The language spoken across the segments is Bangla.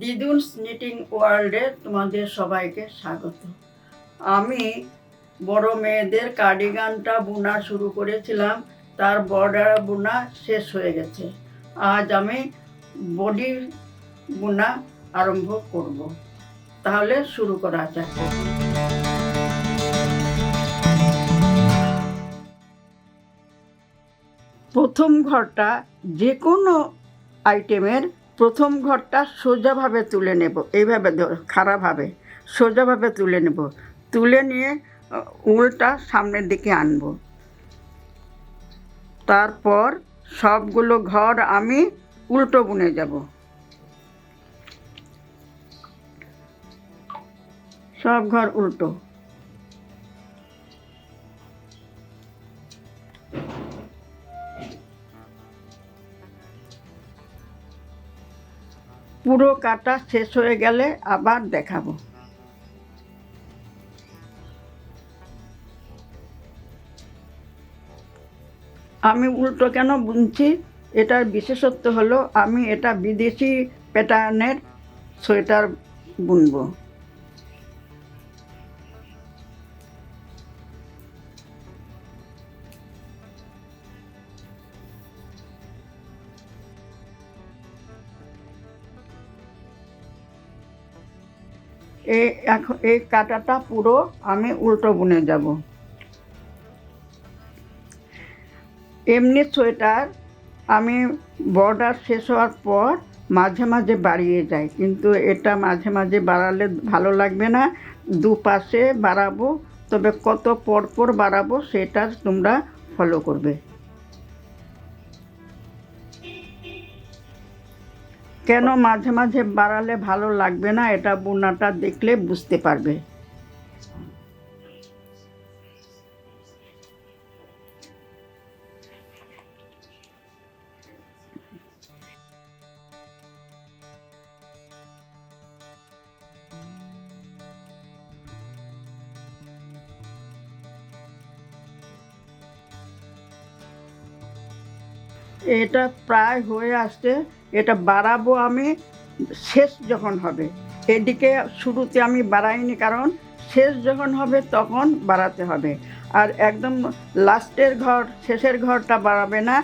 দিদুনস নিটিং ওয়ার্ল্ডে তোমাদের সবাইকে স্বাগত। আমি বড় মেয়েদের কার্ডিগানটা বোনা শুরু করেছিলাম, তার বর্ডার বোনা শেষ হয়ে গেছে। আজ আমি বডি বোনা আরম্ভ করব। তাহলে শুরু করা যাক। প্রথম ঘরটা যে কোনো আইটেমের প্রথম ঘরটা সোজাভাবে তুলে নেব। এইভাবে খাড়াভাবে, সোজাভাবে তুলে নেব। তুলে নিয়ে উলটা সামনের দিকে আনব। তারপর সবগুলো ঘর আমি উল্টো বুনে যাব। সব ঘর উল্টো। পুরো কাটা শেষ হয়ে গেলে আবার দেখাবো। আমি উল্টো কেন বুনছি? এটার বিশেষত্ব হলো আমি এটা বিদেশি প্যাটার্নের সোয়েটার বুনবো। এই এখন এই কাটাটা পুরো আমি উল্টো বুনে যাব। এমনি সোয়েটার আমি বর্ডার শেষ হওয়ার পর মাঝে মাঝে বাড়িয়ে যাই, কিন্তু এটা মাঝে মাঝে বাড়ালে ভালো লাগবে না। দুপাশে বাড়াবো, তবে কত পর পর বাড়াবো সেটা তোমরা ফলো করবে। কেন মাঝে মাঝে বাড়ালে ভালো লাগবে না? এটা বোনাটা দেখলে বুঝতে পারবে। এটা প্রায় হয়ে আসছে, এটা বাড়াবো আমি, শেষ যখন হবে। এদিকে শুরুতে আমি বাড়াইনি, কারণ শেষ যখন হবে তখন বাড়াতে হবে। আর একদম লাস্টের ঘর, শেষের ঘরটা বাড়াবে না,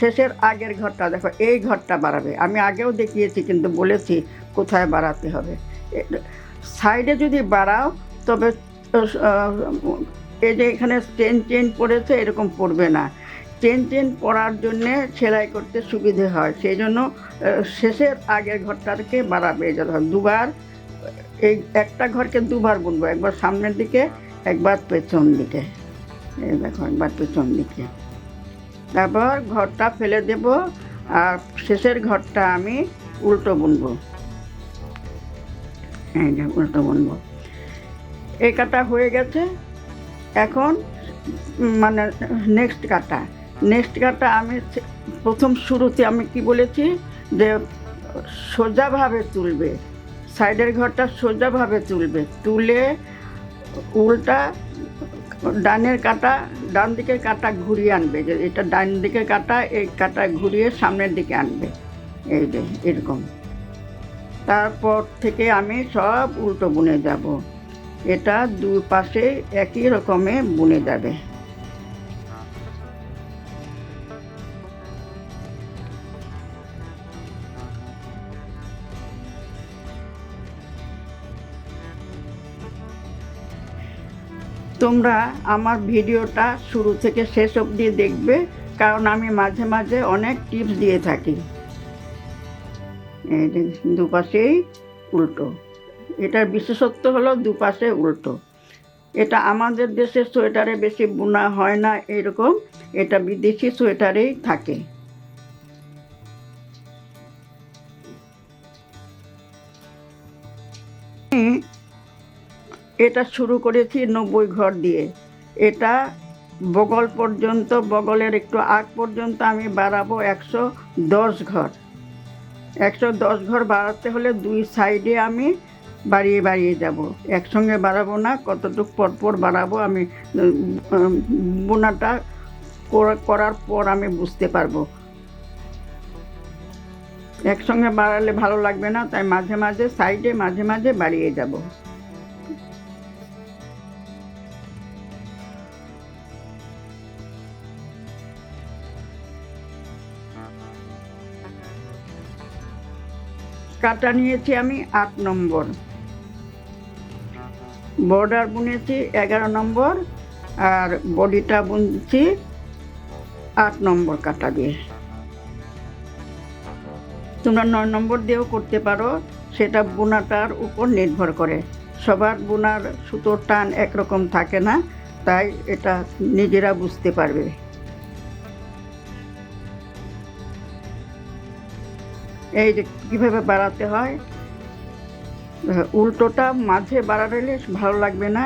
শেষের আগের ঘরটা, দেখো, এই ঘরটা বাড়াবে। আমি আগেও দেখিয়েছি, কিন্তু বলেছি কোথায় বাড়াতে হবে। সাইডে যদি বাড়াও, তবে এই যে এখানে চেন চেন পড়েছে, এরকম পড়বে না। চেন চেন পরার জন্যে সেলাই করতে সুবিধে হয়। সেই জন্য শেষের আগের ঘরটাকে বাড়াবে হয় দুবার, এই একটা ঘরকে দুবার বুনবো, একবার সামনের দিকে, একবার পেছন দিকে। এই দেখো, একবার পেছন দিকে। তারপর ঘরটা ফেলে দেব, আর শেষের ঘরটা আমি উল্টো বুনবো। উল্টো বুনবো। এই কাটা হয়ে গেছে। এখন মানে নেক্সট কাটা। নেক্সট কাটা আমি প্রথম শুরুতে আমি কি বলেছি? যে সোজাভাবে তুলবে। সাইডের ঘরটা সোজাভাবে তুলবে। তুলে উল্টা ডানের কাটা, ডান দিকের কাটা ঘুরিয়ে আনবে। যে এটা ডান দিকের কাটা, এই কাটা ঘুরিয়ে সামনের দিকে আনবে। এই যে, এরকম। তারপর থেকে আমি সব উল্টো বুনে যাব। এটা দুই পাশে একই রকমে বুনে যাবে। তোমরা আমার ভিডিওটা শুরু থেকে শেষ অবধি দেখবে, কারণ আমি মাঝে মাঝে অনেক টিপস দিয়ে থাকি। দুপাশেই উল্টো। এটার বিশেষত্ব হলো দুপাশে উল্টো। এটা আমাদের দেশের সোয়েটারে বেশি বোনা হয় না এরকম, এটা বিদেশি সোয়েটারেই থাকে। এটা শুরু করেছি নব্বই ঘর দিয়ে। এটা বগল পর্যন্ত, বগলের একটু আগ পর্যন্ত আমি বাড়াবো একশো দশ ঘর। একশো দশ ঘর বাড়াতে হলে দুই সাইডে আমি বাড়িয়ে বাড়িয়ে যাব। একসঙ্গে বাড়াবো না, কতটুকু পর পর বাড়াবো আমি বোনাটা করার পর আমি বুঝতে পারব। একসঙ্গে বাড়ালে ভালো লাগবে না, তাই মাঝে মাঝে সাইডে মাঝে মাঝে বাড়িয়ে যাব। কাটা নিয়েছি আমি আট নম্বর। বর্ডার বুনেছি এগারো নম্বর আর বডিটা বুনছি আট নম্বর কাটা দিয়ে। তোমরা নয় নম্বর দিয়েও করতে পারো, সেটা বোনাটার উপর নির্ভর করে। সবার বোনার সুতোর টান একরকম থাকে না, তাই এটা নিজেরা বুঝতে পারবে। এই যে কীভাবে বাড়াতে হয়? উল্টোটা মাঝে বাড়ালে ভালো লাগবে না,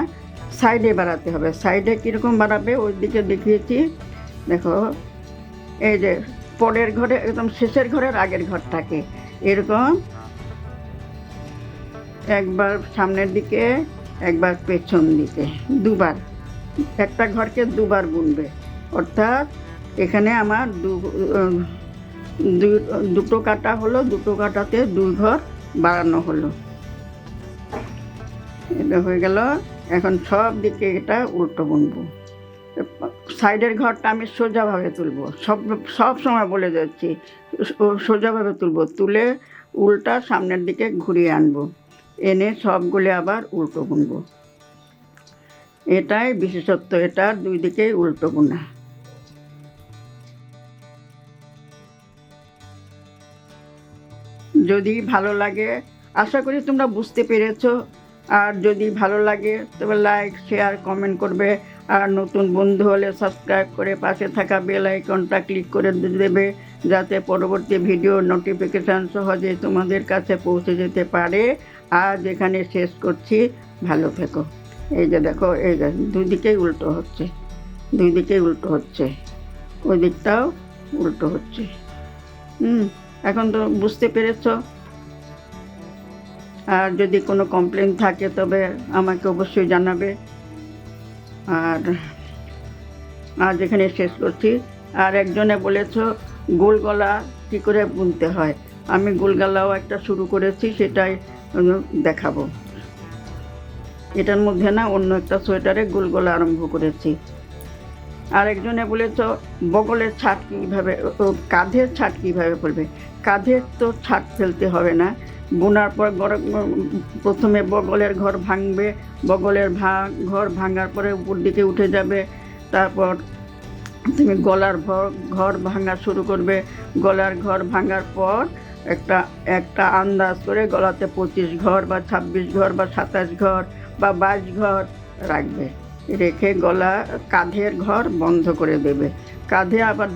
সাইডে বাড়াতে হবে। সাইডে কীরকম বাড়াবে ওই দিকে দেখিয়েছি। দেখো, এই যে পরের ঘরে, একদম শেষের ঘরের আগের ঘরটাকে এরকম। একবার সামনের দিকে, একবার পেছন দিকে, দুবার। একটা ঘরকে দুবার বুনবে। অর্থাৎ এখানে আমার দু দুটো কাটা হলো, দুটো কাটাতে দুই ঘর, বাড়ানো হলো। এটা হয়ে গেল। এখন সব দিকে এটা উল্টো বুনবো। সাইডের ঘরটা আমি সোজাভাবে তুলবো। সব সব সময় বলে যাচ্ছি সোজাভাবে তুলবো। তুলে উল্টা সামনের দিকে ঘুরিয়ে আনব। এনে সবগুলো আবার উল্টো বুনবো। এটাই বিশেষত্ব। এটা দুই দিকেই উল্টো বোনা। যদি ভালো লাগে, আশা করি তোমরা বুঝতে পেরেছ। আর যদি ভালো লাগে, তবে লাইক শেয়ার কমেন্ট করবে। আর নতুন বন্ধু হলে সাবস্ক্রাইব করে পাশে থাকা বেল আইকনটা ক্লিক করে দেবে, যাতে পরবর্তী ভিডিও নোটিফিকেশান সহজে তোমাদের কাছে পৌঁছে যেতে পারে। আজ এখানে শেষ করছি। ভালো থেকো। এই যে দেখো, এই যে দুই দিকেই উল্টো হচ্ছে। দুই দিকেই উল্টো হচ্ছে। ওই দিকটাও উল্টো হচ্ছে। হুম। এখন তো বুঝতে পেরেছ। আর যদি কোনো কমপ্লেন থাকে, তবে আমাকে অবশ্যই জানাবে। আর, আজ এখানে শেষ করছি। আর একজনে বলেছ গোল গলা কী করে বুনতে হয়? আমি গোল গলাও একটা শুরু করেছি, সেটাই দেখাবো। এটার মধ্যে না অন্য একটা সোয়েটারে গোল গলা আরম্ভ করেছি। আর একজনে বলেছ, বগলের ছাট কীভাবে কাঁধের ছাট কীভাবে পড়বে? কাঁধের তো ছাট ফেলতে হবে না। বোনার পর প্রথমে বগলের ঘর ভাঙবে, বগলের ভাগ ঘর ভাঙার পরে উপর দিকে উঠে যাবে। তারপর তুমি গলার ঘর ভাঙা শুরু করবে। গলার ঘর ভাঙার পর একটা একটা আন্দাজ করে গলাতে পঁচিশ ঘর বা ছাব্বিশ ঘর বা সাতাশ ঘর বা বাইশ ঘর রাখবে। রেখে গলা কাঁধের ঘর বন্ধ করে দেবে। কাঁধে আবার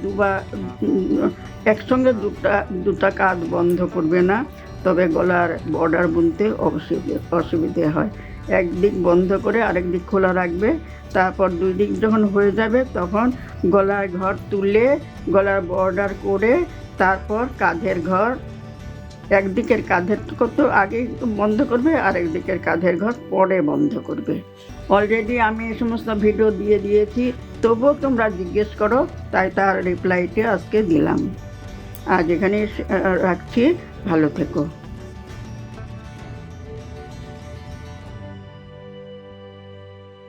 উম, একসঙ্গে দুটা দুটা কাঁধ বন্ধ করবে না তবে গলার বর্ডার বুনতে অসুবিধে অসুবিধে হয়। একদিক বন্ধ করে আরেক দিক খোলা রাখবে তারপর দুই দিক যখন হয়ে যাবে তখন গলার ঘর তুলে গলার বর্ডার করে তারপর কাঁধের ঘর একদিকের কাঁধের তো আগে বন্ধ করবে, আর একদিকের কাঁধের ঘর পরে বন্ধ করবে। অলরেডি আমি এই সমস্ত ভিডিও দিয়ে দিয়েছি, তবুও তোমরা জিজ্ঞেস করো, তাই তার রিপ্লাইটি আজকে দিলাম। আজ এখানে রাখছি। ভালো থেকো।